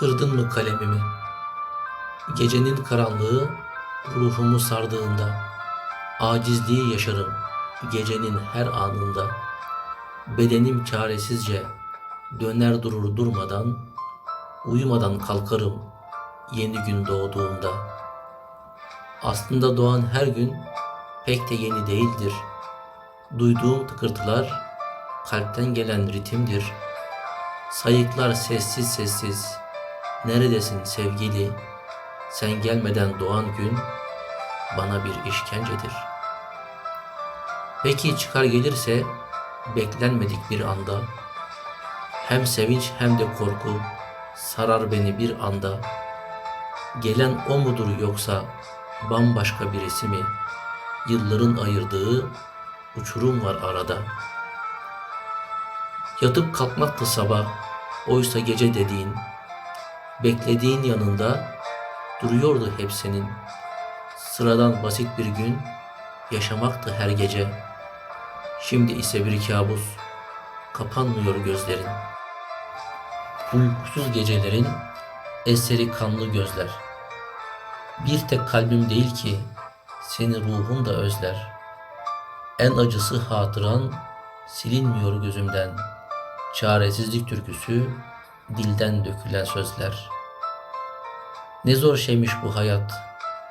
Kırdın mı kalemimi? Gecenin karanlığı ruhumu sardığında acizliği yaşarım gecenin her anında. Bedenim çaresizce döner durur durmadan uyumadan kalkarım yeni gün doğduğunda. Aslında doğan her gün pek de yeni değildir. Duyduğum tıkırtılar kalpten gelen ritimdir. Sayıklar sessiz sessiz. Neredesin sevgili? Sen gelmeden doğan gün bana bir işkencedir. Peki çıkar gelirse beklenmedik bir anda hem sevinç hem de korku sarar beni bir anda. Gelen o mudur yoksa bambaşka birisi mi? Yılların ayırdığı uçurum var arada. Yatıp kalkmaktı sabah, oysa gece dediğin, beklediğin yanında duruyordu hep senin. Sıradan basit bir gün yaşamaktı her gece. Şimdi ise bir kabus, kapanmıyor gözlerin. Uykusuz gecelerin eseri kanlı gözler. Bir tek kalbim değil ki seni ruhum da özler. En acısı hatıran silinmiyor gözümden. Çaresizlik türküsü dilden dökülen sözler. Ne zor şeymiş bu hayat,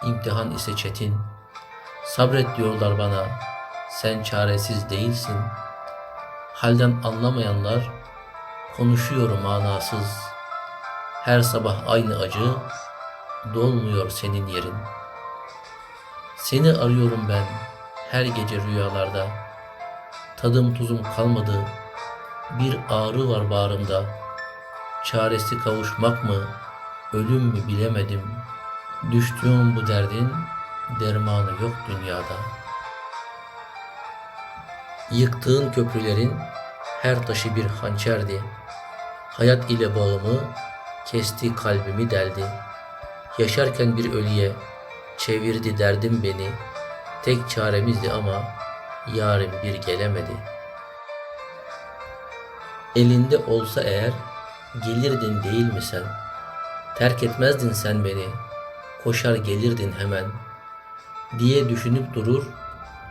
imtihan ise çetin. Sabret diyorlar bana, sen çaresiz değilsin. Halden anlamayanlar konuşuyor manasız. Her sabah aynı acı, dolmuyor senin yerin. Seni arıyorum ben her gece rüyalarda. Tadım tuzum kalmadı, bir ağrı var bağrımda. Çaresi kavuşmak mı, ölüm mü bilemedim. Düştüğüm bu derdin dermanı yok dünyada. Yıktığın köprülerin her taşı bir hançerdi. Hayat ile bağımı kesti kalbimi deldi. Yaşarken bir ölüye çevirdi derdim beni. Tek çaremizdi ama yarın bir gelemedi. Elinde olsa eğer gelirdin değil mi sen? Terk etmezdin sen beni, koşar gelirdin hemen. Diye düşünüp durur,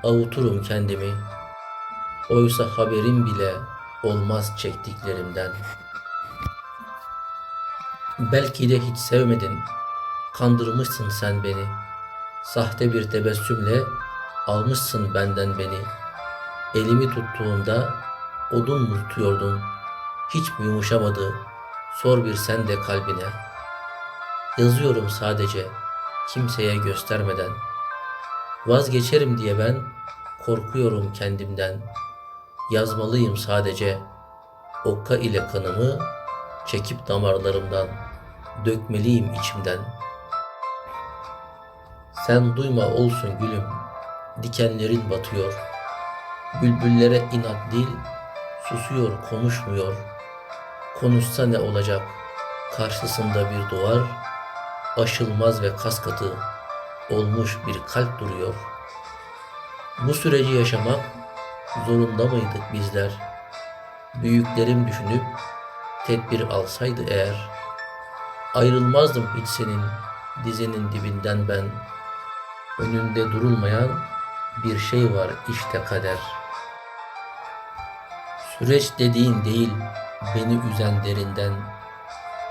avuturum kendimi. Oysa haberim bile olmaz çektiklerimden. Belki de hiç sevmedin, kandırmışsın sen beni. Sahte bir tebessümle almışsın benden beni. Elimi tuttuğunda odun tutuyordun? Hiç mi yumuşamadı? Sor bir sen de kalbine. Yazıyorum sadece kimseye göstermeden. Vazgeçerim diye ben korkuyorum kendimden. Yazmalıyım sadece okka ile kanımı çekip damarlarımdan dökmeliyim içimden. Sen duyma olsun gülüm, dikenlerin batıyor. Bülbüllere inat dil, susuyor konuşmuyor. Konuşsa ne olacak, karşısında bir duvar, aşılmaz ve kaskatı olmuş bir kalp duruyor. Bu süreci yaşamak zorunda mıydık bizler? Büyüklerim düşünüp tedbir alsaydı eğer, ayrılmazdım hiç senin dizinin dibinden ben. Önünde durulmayan bir şey var işte kader. Süreç dediğin değil beni üzen derinden.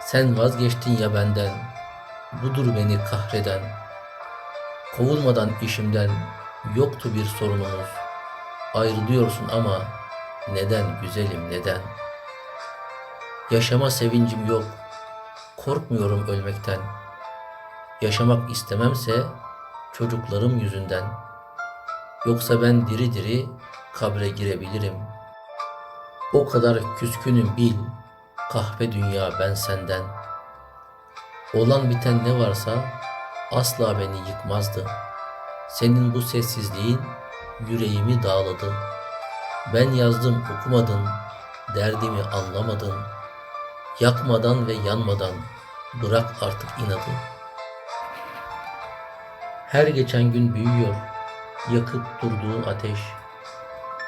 Sen vazgeçtin ya benden. Budur beni kahreden. Kovulmadan işimden yoktu bir sorunumuz. Ayrılıyorsun ama neden güzelim neden? Yaşama sevincim yok. Korkmuyorum ölmekten. Yaşamak istememse çocuklarım yüzünden. Yoksa ben diri diri kabre girebilirim. O kadar küskünüm bil, kahpe dünya ben senden. Olan biten ne varsa asla beni yıkmazdı. Senin bu sessizliğin yüreğimi dağladı. Ben yazdım okumadın, derdimi anlamadın. Yakmadan ve yanmadan bırak artık inadı. Her geçen gün büyüyor yakıp durduğun ateş.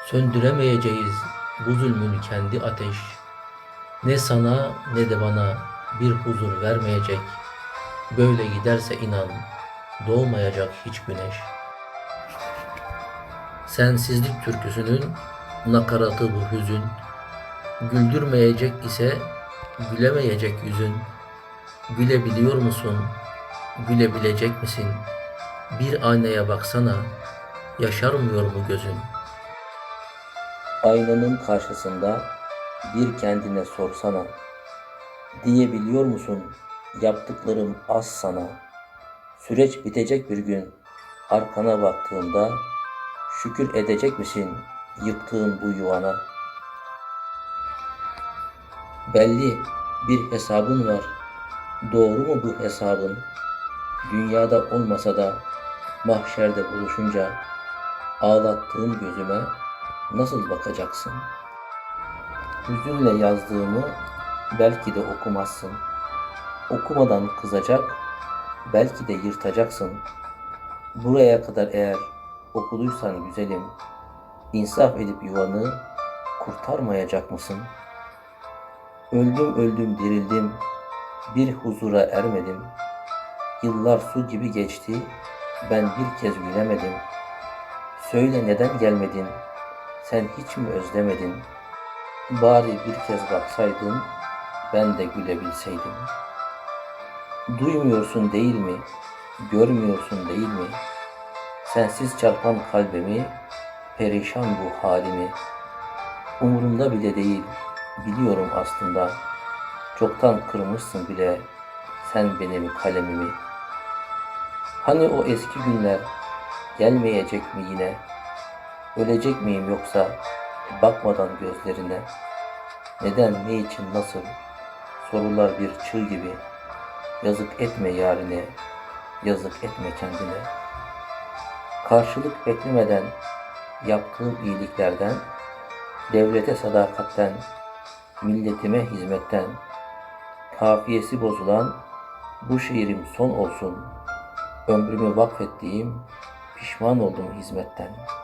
Söndüremeyeceğiz bu zulmün kendi ateş. Ne sana ne de bana bir huzur vermeyecek. Böyle giderse inan doğmayacak hiç güneş. Sensizlik türküsünün nakaratı bu hüzün. Güldürmeyecek ise gülemeyecek yüzün. Gülebiliyor musun? Gülebilecek misin? Bir aynaya baksana, yaşarmıyor mu gözün? Aynanın karşısında bir kendine sorsana. Diyebiliyor musun? Yaptıklarım az sana. Süreç bitecek bir gün. Arkana baktığında şükür edecek misin yıktığın bu yuvana? Belli bir hesabın var. Doğru mu bu hesabın? Dünyada olmasa da mahşerde buluşunca ağlattığın gözüme nasıl bakacaksın? Hüzünle yazdığımı belki de okumazsın. Okumadan kızacak, belki de yırtacaksın. Buraya kadar eğer okuduysan güzelim, insaf edip yuvanı kurtarmayacak mısın? Öldüm öldüm dirildim, bir huzura ermedim. Yıllar su gibi geçti, ben bir kez gülemedim. Söyle neden gelmedin, sen hiç mi özlemedin? Bari bir kez baksaydın, ben de gülebilseydim. Duymuyorsun değil mi, görmüyorsun değil mi? Sensiz çarpan kalbimi, perişan bu halimi. Umurumda bile değil, biliyorum aslında. Çoktan kırmışsın bile sen benim kalemimi. Hani o eski günler gelmeyecek mi yine? Ölecek miyim yoksa bakmadan gözlerine? Neden, ne için, nasıl? Sorular bir çığ gibi. Yazık etme yarine, yazık etme kendine. Karşılık beklemeden yaptığım iyiliklerden, devlete sadakatten, milletime hizmetten, kafiyesi bozulan bu şiirim son olsun. Ömrümü vakfettiğim pişman oldum hizmetten.''